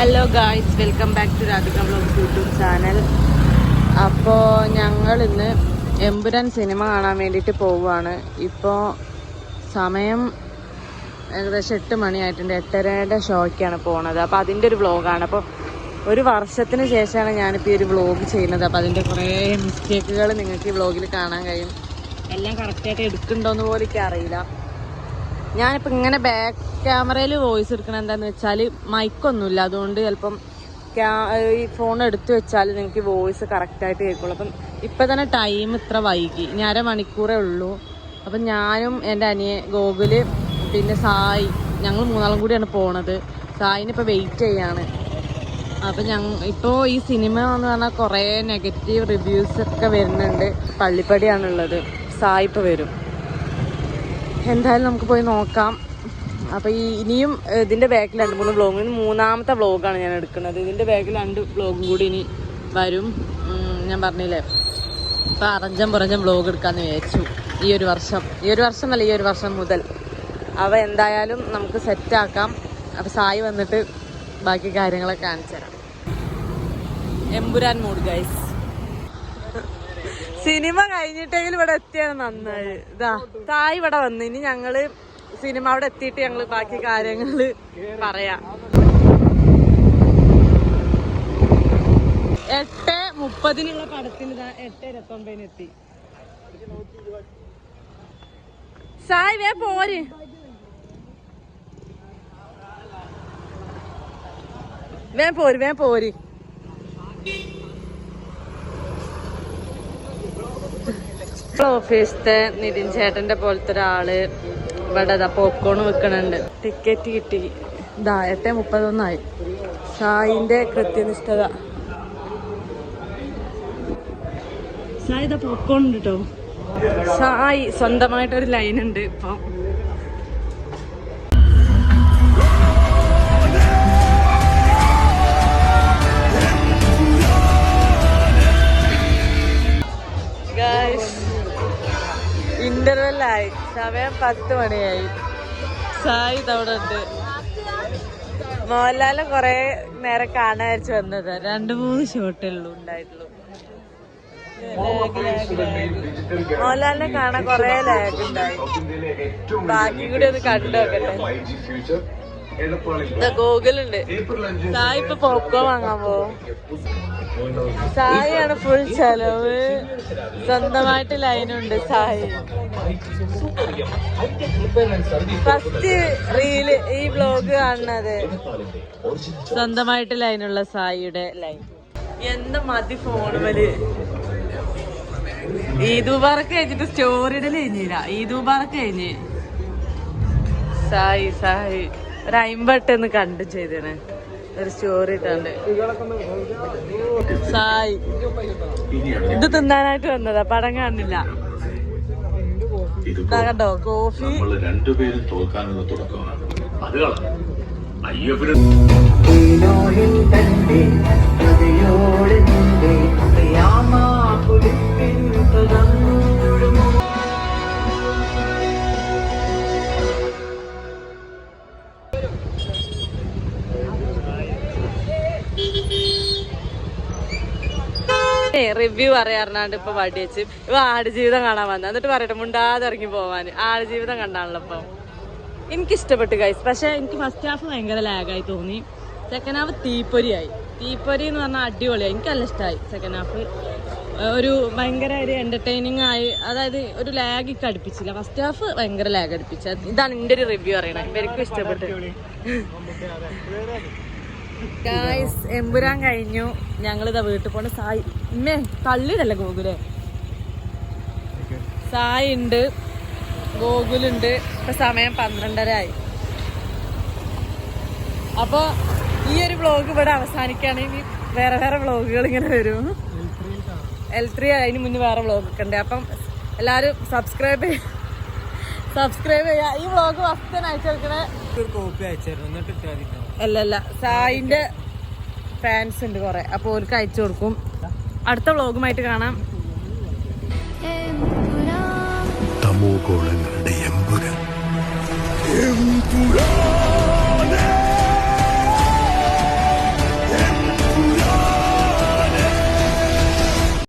Hello guys welcome back to Radhika vlogs YouTube channel അപ്പോൾ ഞങ്ങൾ ഇന്ന് എമ്പുരാൻ സിനിമ കാണാൻ വേണ്ടിയിട്ട് പോവുകയാണ്. ഇപ്പോൾ സമയം ഏകദേശം എട്ട് മണിയായിട്ടുണ്ട്. എട്ടരയുടെ ഷോയ്ക്കാണ് പോണത്. അപ്പോൾ അതിന്റെ ഒരു വ്ലോഗാണ്. അപ്പോൾ ഒരു വർഷത്തിന് ശേഷമാണ് ഞാനിപ്പോൾ ഈ ഒരു വ്ലോഗ് ചെയ്യുന്നത്. അപ്പോൾ അതിന്റെ കുറേ മിസ്റ്റേക്കുകൾ നിങ്ങൾക്ക് ഈ വ്ളോഗിൽ കാണാൻ കഴിയും. എല്ലാം കറക്റ്റായിട്ട് എടുക്കുന്നുണ്ടോയെന്ന് പോലും അറിയില്ല ഞാനിപ്പോൾ ഇങ്ങനെ ബാക്ക് ക്യാമറയിൽ വോയിസ് എടുക്കണ എന്താന്ന് വെച്ചാൽ മൈക്കൊന്നുമില്ല അതുകൊണ്ട് ചിലപ്പം ഈ ഫോൺ എടുത്തു വെച്ചാൽ നിങ്ങൾക്ക് വോയിസ് കറക്റ്റായിട്ട് കേൾക്കുള്ളൂ. അപ്പം ഇപ്പം തന്നെ ടൈം ഇത്ര വൈകി. ഇനി അരമണിക്കൂറേ ഉള്ളൂ. അപ്പം ഞാനും എന്റെ അനിയെ ഗോകുൽ പിന്നെ സായി ഞങ്ങൾ മൂന്നാളും കൂടിയാണ് പോണത്. സായിന് ഇപ്പം വെയിറ്റ് ചെയ്യാണ്. അപ്പം ഞങ്ങൾ ഇപ്പോൾ ഈ സിനിമ എന്ന് പറഞ്ഞാൽ കുറേ നെഗറ്റീവ് റിവ്യൂസ് ഒക്കെ വരുന്നുണ്ട്. പള്ളിപ്പടിയാണുള്ളത്. സായി വരും. എന്തായാലും നമുക്ക് പോയി നോക്കാം. അപ്പോൾ ഈ ഇനിയും ഇതിന്റെ ബാക്കിൽ രണ്ട് മൂന്ന് വ്ളോഗ് മൂന്നാമത്തെ വ്ളോഗാണ് ഞാൻ എടുക്കുന്നത്. ഇതിന്റെ ബാക്കിൽ രണ്ട് വ്ളോഗും കൂടി ഇനി വരും. ഞാൻ പറഞ്ഞില്ലേ? ഇപ്പം അറഞ്ചം പുറഞ്ചം വ്ളോഗ് എടുക്കാന്ന് വിചാരിച്ചു. ഈ ഒരു വർഷം. ഈ ഒരു വർഷം അല്ല ഈ ഒരു വർഷം മുതൽ. അവ എന്തായാലും നമുക്ക് സെറ്റാക്കാം അപ്പോൾ സായി വന്നിട്ട് ബാക്കി കാര്യങ്ങളൊക്കെ കാണിച്ചു തരാം. എമ്പുരാൻ മൂഡ് ഗൈസ് സിനിമ കഴിഞ്ഞിട്ടെങ്കിലും ഇവിടെ എത്തിയാണ് നന്നായി ഇതാ തായ് ഇവിടെ വന്നു. ഇനി ഞങ്ങൾ സിനിമ അവിടെ എത്തിയിട്ട് ഞങ്ങൾ ബാക്കി കാര്യങ്ങൾ പറയാം. എട്ട് മുപ്പതിനുള്ള പടത്തിന് എട്ട് ഇരുപത്തൊമ്പതിന് എത്തി. സായ് വേ പോര്. വേ പോര് വേ പോര്. ഓഫീസത്തെ നിതിൻ ചേട്ടന്റെ പോലത്തെ ഒരാൾ ഇവിടെ പോപ്കോൺ വെക്കണുണ്ട്. ടിക്കറ്റ് കിട്ടി. ഇതാ എട്ട് മുപ്പതൊന്നായി സായിന്റെ കൃത്യനിഷ്ഠത. സായി ഇതാ പോപ്കോൺ ഉണ്ട് കേട്ടോ സായി സ്വന്തമായിട്ടൊരു ലൈൻ ഉണ്ട് ഇപ്പൊ. ഇന്റർവെല്ലായി. സമയം പത്ത് മണിയായി. സായി അവിടെ ഉണ്ട്. മോഹൻലാലും കൊറേ നേരം കാണാൻ വെച്ച് വന്നത്. രണ്ടു മൂന്ന് ഷോട്ടേ ഉള്ളൂ ഉണ്ടായിട്ടുള്ളൂ. മോഹൻലാലിനെ കാണാൻ കൊറേ ലാഗ് ഉണ്ടായി. ബാക്കി കൂടി ഒന്ന് കണ്ടു നോക്കട്ടെ. ഗൂഗിളുണ്ട് സായി ഇപ്പൊ പോപ്കോൺ വാങ്ങാൻ പോവും? സായിയാണ് ഫുൾ ചെലവ്. സ്വന്തമായിട്ട് ലൈനുണ്ട് സായി ഫസ്റ്റ് റീൽ ഈ വ്ലോഗ് കാണുന്നത്. സ്വന്തമായിട്ട് ലൈനുള്ള സായിയുടെ ലൈൻ എന്ത് മതി ഫോണുമൽ ഈദ് ഈദുബാറൊക്കെ കഴിഞ്ഞിട്ട് സ്റ്റോറി ഇടൽ കഴിഞ്ഞില്ല. ഈദ് കഴിഞ്ഞ്. സായി സായി ഒരു അയിമ്പട്ടെന്ന് കണ്ടു ചെയ്തേനെ. ഒരു സ്റ്റോറി ഇട്ടാണ്ട്. സായി. ഇത് തിന്നാനായിട്ട് വന്നതാ. പടം ഇതാ കണ്ടോ? കോഫി. രണ്ടുപേരും തോൽക്കാനുള്ള തുടക്കമാണ്. അത് അയ്യപ്പന് റിവ്യൂ അറിയാറുണ്ട് ഇപ്പൊ വെച്ച്. ഇപ്പൊ ആടുജീവിതം കാണാൻ വന്ന. എന്നിട്ട് പറയട്ടെ മുണ്ടാതെ ഇറങ്ങി പോവാന് ആടുജീവിതം കണ്ടാണല്ലോ ഇപ്പൊ. എനിക്ക് ഇഷ്ടപ്പെട്ടു ഗൈസ് പക്ഷെ എനിക്ക് ഫസ്റ്റ് ഹാഫ് ഭയങ്കര ലാഗായി തോന്നി. സെക്കൻഡ് ഹാഫ് തീപ്പൊരിയായി. തീപ്പൊരി എന്ന് പറഞ്ഞാൽ അടിപൊളിയായി. എനിക്ക് ഇഷ്ടമായി സെക്കൻഡ് ഹാഫ് ഒരു ഭയങ്കര ഒരു എന്റർടൈനിങ് ആയി. അതായത് ഒരു ലാഗ് ഒക്കെ അടുപ്പിച്ചില്ല. ഫസ്റ്റ് ഹാഫ് ഭയങ്കര ലാഗ് അടുപ്പിച്ച. ഇതാണ് എന്റെ ഒരു റിവ്യൂ അറിയണത് ഇവർക്കും ഇഷ്ടപ്പെട്ടു. ഗായ്സ് എമ്പുരാൻ കഴിഞ്ഞു. ഞങ്ങളിതാ വീട്ടിൽ പോണ സായി ഇമ്മേ തള്ളിയിടല്ലേ ഗോകുലെ? സായി ഉണ്ട് ഗോകുലുണ്ട്. ഇപ്പൊ സമയം പന്ത്രണ്ടര ആയി അപ്പൊ ഈ ഒരു വ്ളോഗ് ഇവിടെ അവസാനിക്കുകയാണ്. ഇനി വേറെ വേറെ വ്ളോഗുകൾ ഇങ്ങനെ വരും. എൽ ത്രീ അതിന് മുന്നേ വേറെ വ്ളോഗ് ഒക്കെ ഉണ്ട്. അപ്പം എല്ലാവരും സബ്സ്ക്രൈബ് ചെയ്യ സബ്സ്ക്രൈബ് ചെയ്യുക ഈ വ്ളോഗ് ഫസ്റ്റ് അയച്ചു കൊടുക്കണേ. കോപ്പി അയച്ചായിരുന്നു. എന്നിട്ട് അല്ലല്ല സായിന്റെ ഫാൻസ് ഉണ്ട് കുറെ. അപ്പൊ ഓർക്ക് അയച്ചു കൊടുക്കും. അടുത്ത വ്ലോഗുമായിട്ട് കാണാം. തമോ ഗോളങ്ങളുടെ എമ്പുരൻ.